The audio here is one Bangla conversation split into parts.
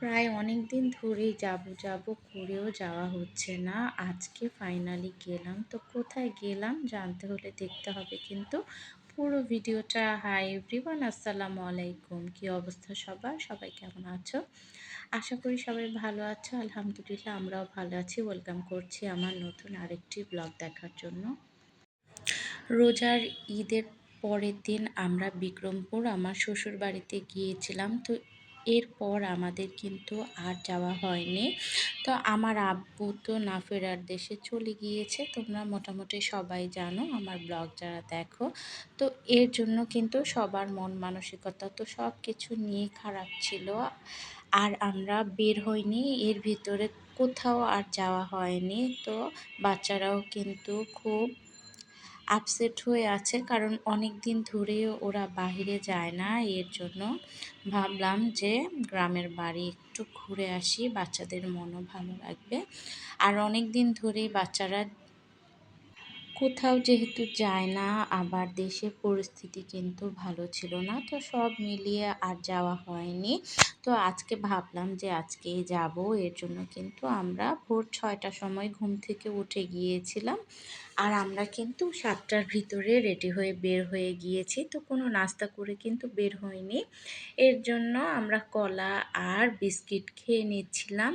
প্রায় অনেক দিন ধরেই যাব যাব করেও যাওয়া হচ্ছে না। আজকে ফাইনালি গেলাম। তো কোথায় গেলাম জানতে হলে দেখতে হবে। কিন্তু পুরো ভিডিওটা হাই এভরিওয়ান আসসালামু আলাইকুম। কি অবস্থা সবার? সবাই কেমন আছো? আশা করি সবাই ভালো আছো। আলহামদুলিল্লাহ আমরাও ভালো আছি। ওয়েলকাম করছি আমার নতুন আরেকটি ব্লগ দেখার জন্য। রোজার ঈদের পরের দিন আমরা বিক্রমপুর, আমার শ্বশুর বাড়িতে গিয়েছিলাম। তো এরপর আমাদের কিন্তু আর যাওয়া হয়নি। তো আমার আব্বু তো না ফেরার দেশে চলে গিয়েছে। তোমরা মোটামুটি সবাই জানো, আমার ব্লগ যারা দেখো। তো এর জন্য কিন্তু সবার মন মানসিকতা তো সব কিছু নিয়ে খারাপ ছিল। আর আমরা বের হইনি, এর ভিতরে কোথাও আর যাওয়া হয়নি। তো বাচ্চারাও কিন্তু খুব আপসেট হয়ে আছে কারণ অনেক দিন ধরে ওরা বাহিরে যায় না। এর জন্য ভাবলাম যে গ্রামের বাড়ি একটু ঘুরে আসি, বাচ্চাদের মনও ভালো লাগবে। আর অনেক দিন ধরেই বাচ্চারা কোথাও যেহেতু যায় না, আবার দেশের পরিস্থিতি কিন্তু ভালো ছিল না। তো সব মিলিয়ে আর যাওয়া হয়নি। তো আজকে ভাবলাম যে আজকে যাব। এর জন্য কিন্তু আমরা ভোর ছয়টার সময় ঘুম থেকে উঠে গিয়েছিলাম। আর আমরা কিন্তু সাতটার ভিতরে রেডি হয়ে বের হয়ে গিয়েছি। তো কোনো নাস্তা করে কিন্তু বের হয়নি এর জন্য আমরা কলা আর বিস্কিট খেয়ে নিচ্ছিলাম।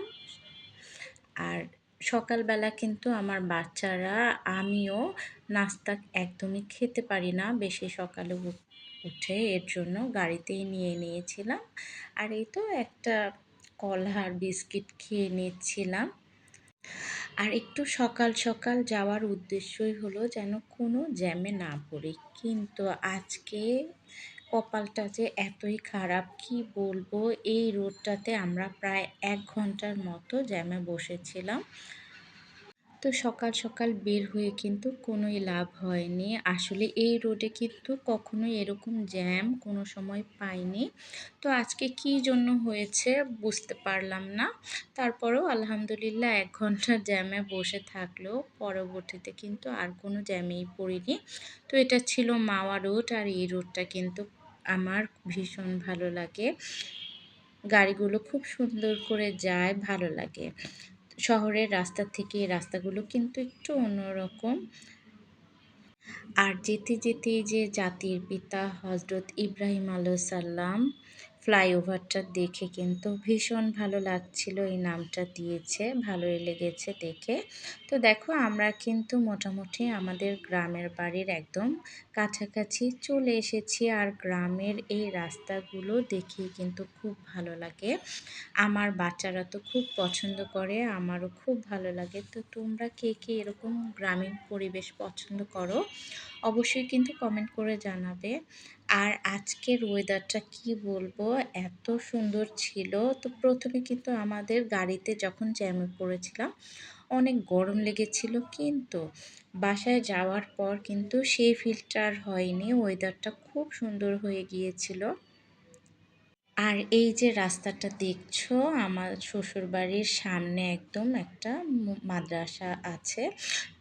আর সকালবেলা কিন্তু আমার বাচ্চারা, আমিও নাস্তা একদমই খেতে পারি না। বেশি সকালে উঠে এর জন্য গাড়িতেই নিয়ে নিয়েছিলাম। আর এই তো একটা কলা আর বিস্কিট খেয়ে নিচ্ছিলাম। আর একটু সকাল সকাল যাওয়ার উদ্দেশ্যই হলো যেন কোনো জ্যামে না পড়ি। কিন্তু আজকে কপালটা যে এতই খারাপ, কি বলব? এই রোডটাতে আমরা প্রায় এক ঘণ্টার মতো জ্যামে বসেছিলাম। তো সকাল সকাল বের হয়ে কিন্তু কোনোই লাভ হয়নি। আসলে এই রোডে কিন্তু কখনোই এরকম জ্যাম কোনো সময় পাইনি। তো আজকে কি জন্য হয়েছে বুঝতে পারলাম না। তারপরেও আলহামদুলিল্লাহ এক ঘণ্টা জ্যামে বসে থাকলেও পরবর্তীতে কিন্তু আর কোনো জ্যামেই পড়িনি। তো এটা ছিল মাওয়া রোড আর এই রোডটা কিন্তু আমার ভীষণ ভালো লাগে। গাড়িগুলো খুব সুন্দর করে যায়, ভালো লাগে। শহরের রাস্তা থেকে রাস্তাগুলো কিন্তু একটু অন্যরকম। আর যেতে যেতে যে জাতির পিতা হজরত ইব্রাহিম সাল্লাম ফ্লাইওভারটা দেখে কিন্তু ভীষণ ভালো লাগছিল। এই নামটা দিয়েছে, ভালোই লেগেছে দেখে। তো দেখো, আমরা কিন্তু মোটামুটি আমাদের গ্রামের বাড়ির একদম কাছাকাছি চলে এসেছি আর গ্রামের এই রাস্তাগুলো দেখে কিন্তু খুব ভালো লাগে। আমার বাচ্চারা তো খুব পছন্দ করে, আমারও খুব ভালো লাগে। তো তোমরা কে কে এরকম গ্রামীণ পরিবেশ পছন্দ করো, অবশ্যই কিন্তু কমেন্ট করে জানাবে। আর আজকের ওয়েদারটা কি বলব? এত সুন্দর ছিল। তো প্রথমে কিন্তু আমাদের গাড়িতে যখন জ্যামে পড়েছিলাম, অনেক গরম লেগেছিল কিন্তু বাসায় যাওয়ার পর কিন্তু সেই ফিল্টার হয়নি। ওয়েদারটা খুব সুন্দর হয়ে গিয়েছিল। আর এই যে রাস্তাটা দেখছ, আমার শ্বশুরবাড়ির সামনে একদম একটা মাদ্রাসা আছে।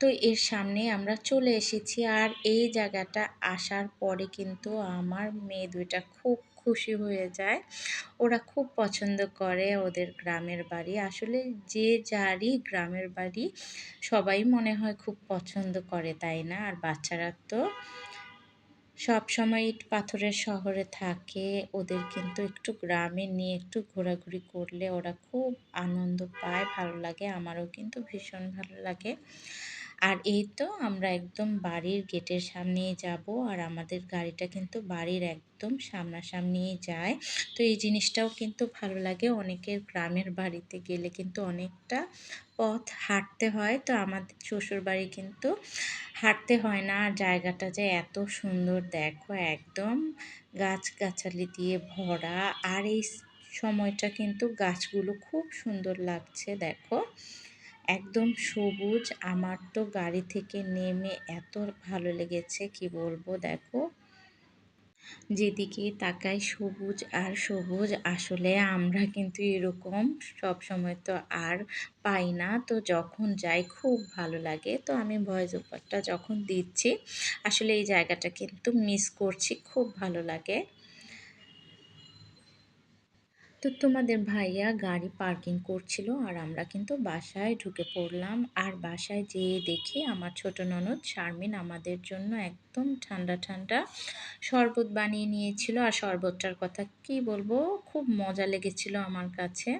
তো এর সামনে আমরা চলে এসেছি আর এই জায়গাটা আসার পরে কিন্তু আমার মেয়ে দুইটা খুব খুশি হয়ে যায়। ওরা খুব পছন্দ করে ওদের গ্রামের বাড়ি। আসলে যে যারই গ্রামের বাড়ি, সবাই মনে হয় খুব পছন্দ করে, তাই না? আর বাচ্চারা তো সব সময় ইট পাথরের শহরে থাকে, ওদের কিন্তু একটু গ্রামে নিয়ে একটু ঘোরাঘুরি করলে ওরা খুব আনন্দ পায়, ভালো লাগে, আমারও কিন্তু ভীষণ ভালো লাগে। আর এই তো আমরা একদম বাড়ির গেটের সামনেই যাব আর আমাদের গাড়িটা কিন্তু বাড়ির একদম সামনাসামনিই যায়। তো এই জিনিসটাও কিন্তু ভালো লাগে। অনেকের গ্রামের বাড়িতে গেলে কিন্তু অনেকটা পথ হাঁটতে হয়। তো আমাদের শ্বশুর বাড়ি কিন্তু হাঁটতে হয় না। আর জায়গাটা যে এত সুন্দর, দেখো একদম গাছগাছালি দিয়ে ভরা। আর এই সময়টা কিন্তু গাছগুলো খুব সুন্দর লাগছে, দেখো। একদম সবুজ। আমার তো গাড়ি থেকে নেমে এত ভালো লেগেছে, কি বলব দেখো। যেদিকে তাকাই সবুজ আর সবুজ, আসলে আমরা কিন্তু এরকম সব সময় তো আর পাই না। তো যখন যাই খুব ভালো লাগে। তো আমি ভয়েস ওভারটা যখন দিচ্ছি, আসলে এই জায়গাটা কিন্তু মিস করছি, খুব ভালো লাগে। তো তোমাদের ভাইয়া গাড়ি পার্কিং করছিল আর আমরা কিন্তু বাসায় ঢুকে পড়লাম। আর বাসায় যেয়ে দেখি আমার ছোট ননদ শারমিন আমাদের জন্য একদম ঠান্ডা ঠান্ডা শরবত বানিয়ে নিয়েছিল। আর শরবতটার কথা কি বলব? খুব মজা লেগেছিল আমার কাছে।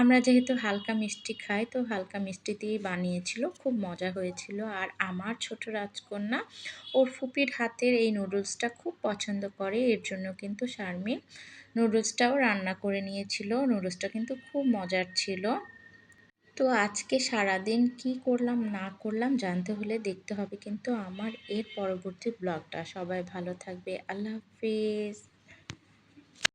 আমরা যেহেতু হালকা মিষ্টি খাই, তো হালকা মিষ্টি দিয়েই বানিয়েছিল। খুব মজা হয়েছিল। আর আমার ছোট রাজকন্যা, ওর ফুপির হাতের এই নুডলসটা খুব পছন্দ করে। এর জন্য কিন্তু শারমিন নুডলসটাও রান্না করে নিয়েছিল। নুডলসটা কিন্তু খুব মজার ছিল। তো আজকে সারাদিন কি করলাম, না করলাম জানতে হলে দেখতে হবে। কিন্তু আমার এর পরবর্তী ব্লগটা। সবাই ভালো থাকবে। আল্লাহ হাফিজ।